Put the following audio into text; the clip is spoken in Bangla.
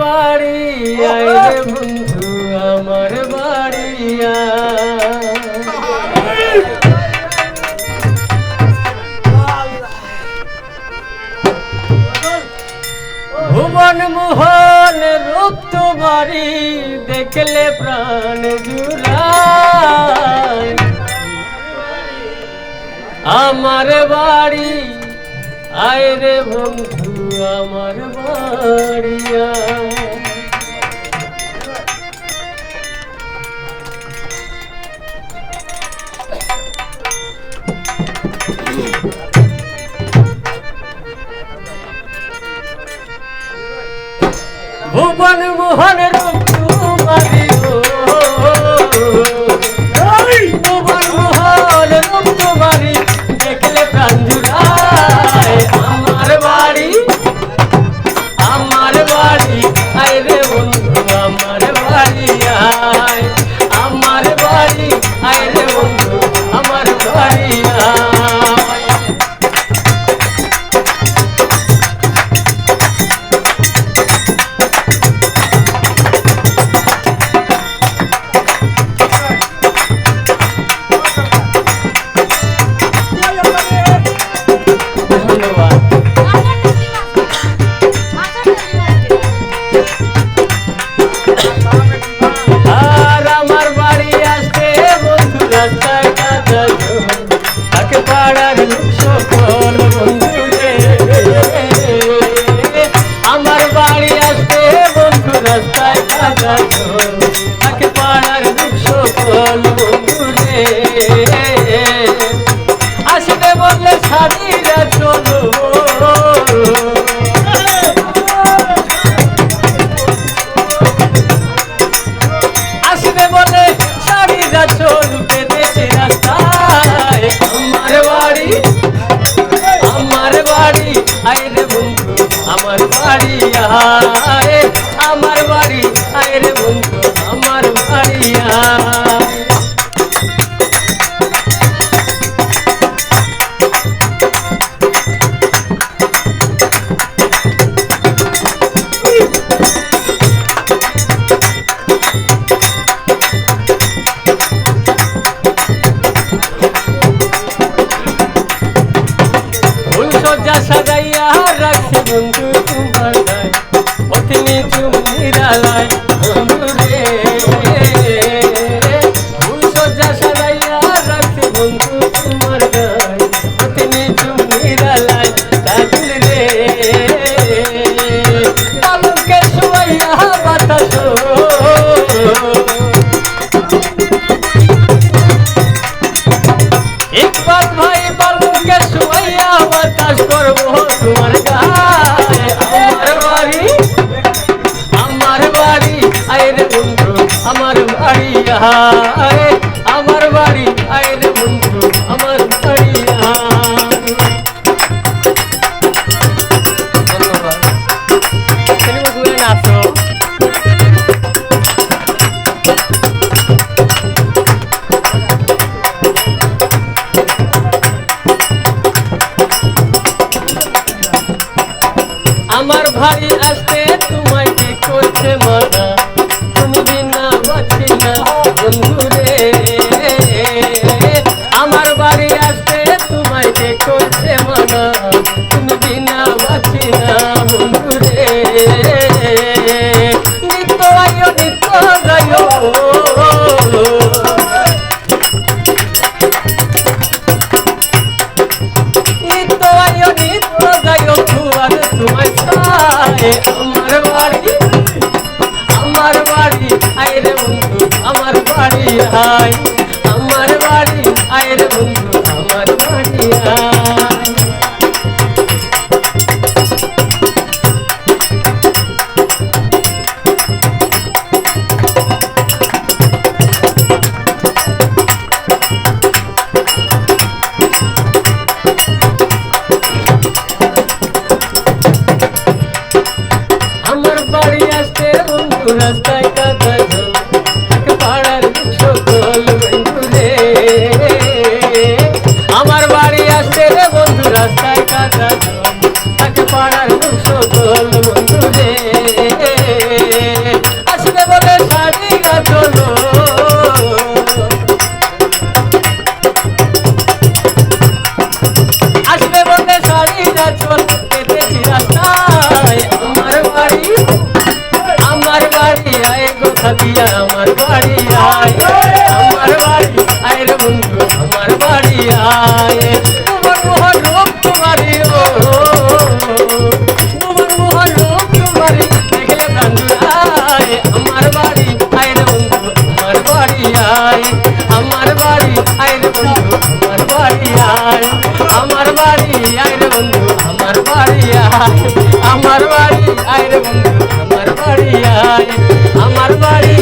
বাড়ি আইরে বন্ধু আমার বাড়িয়া ভুবন মোহন রূপ তোমারি দেখলে প্রাণ জুড়ায়। আমার বাড়ি আয় রে বন্ধু আমার বাড়িয়া। ভুবন মোহন রূপ তোমারে vai ছাড়িয়া চলো। আসবে বলে ছাড়িয়া চল পেতেছে রাস্তায়। আমার বাড়ি আমার বাড়ি আইরে আমার বাড়ি ya sabe হায় আমার বাড়ি আয় রে বন্ধু আমার আমার ভাই আসতে তোমার রে আমার বাড়ি। আমার বাড়ি আয় রে আমার বাড়ি আয়। রে বন্ধু আমার বাড়ি আয়, আমার বাড়ি আয় রে বন্ধু, আমার বাড়ি আয়, আমার বাড়ি আয় রে বন্ধু, আমার বাড়ি আয়, আমার বাড়ি